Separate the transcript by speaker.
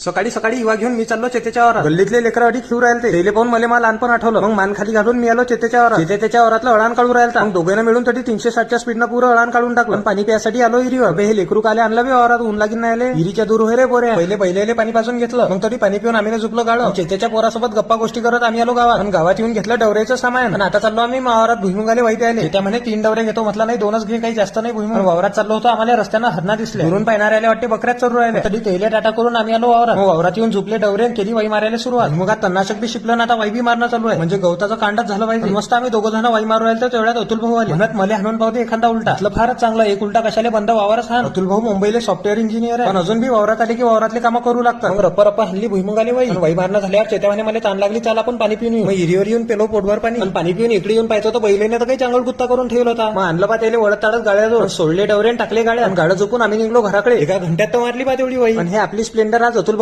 Speaker 1: सकाळी सकाळी युवा घेऊन मी चाललो चेतेच्या वरात गल्लीतले लेकर अडी खेळू राहिले ते पाहून मला मला लहानपण आठवलं. मग मान खाली घालून मी आलो चेतेच्या वरात चेते त्याच्या वरातलं अळान काढून राहिला मग दोघांना मिळून तरी तीनशे साठच्या स्पीडनं पुरं अळान काढून टाकलं. पण पाणी प्यासाठी आलो इरीवर बे हे लेकरू काले आणलं बे वरात ऊन लागीन नाही आले इरीच्या दूर होय रे बोरे पहिले पहिले पाणी पासून घेतलं. मग तरी पाणी पिऊन आम्ही झुपलो गाडो चेतेच्या पोरासोबत गप्पा गोष्टी करत आम्ही आलो गावात. आणि गावात येऊन घेतलं डवऱ्याचं सामान. आणि आता चाललो आम्ही वावरात भुईमुगाले वाईट आले. त्या म्हणे तीन डवरे घेतो. म्हटलं नाही दोनच घे काही जास्त नाही भुईमुग. वावरात चाललो होतो. आम्हाला रस्त्यानं हरणा दिसले घरून पाहणारे आले वाटते बकऱ्यात चरू राहिले. तरी तेले टाटा करून आम्ही आलो वावरात. मग वावरात येऊन झुपले डवरे केली वाई मारायला सुरुवात. मग आता तन्नाशक बी शिपलं ना आता वाई बी मारणं चालू आहे. म्हणजे गवताचं कांडच झालं पाहिजे. मस्त आम्ही दोघं जण वाई मारू राहिले तर तेवढ्यात अतुल भाऊ आले. म्हणत मला हाणून पाहते एखादा उलटा. असलं फारच चांगलं एक उलटा कशाला बंद वावरच हा अतुल भाऊ मुंबईला सॉफ्टवेअर इंजिनियर आहे. पण अजून बी वावरात आले की वावरातले कामं करू लागतात. मग रप्पा रप्पा हल्ली भुईमुगाले वाई. आणि वाई मारणं झाल्यावर चेत्यावाने मला ताण लागली चाल आपण पाणी पिऊन येऊ. मग हिरीवर येऊन पेलो पोटभर पाणी. आणि पाणी पिऊन इकडे येऊन पाहिजे तर बैलेने तर काही चांगलं गुत्ता करून ठेवला होता. मग आणलं पा त्याला वळत ताडत गाड्या सोडले डवरे टाकले गाड्या. आणि गाड्या झोपून आम्ही निघलो घराकडे. एका घंट्यात तर मारली पा तेवढी वाई. आणि हे आपली स्प्लेंडर आज अतुल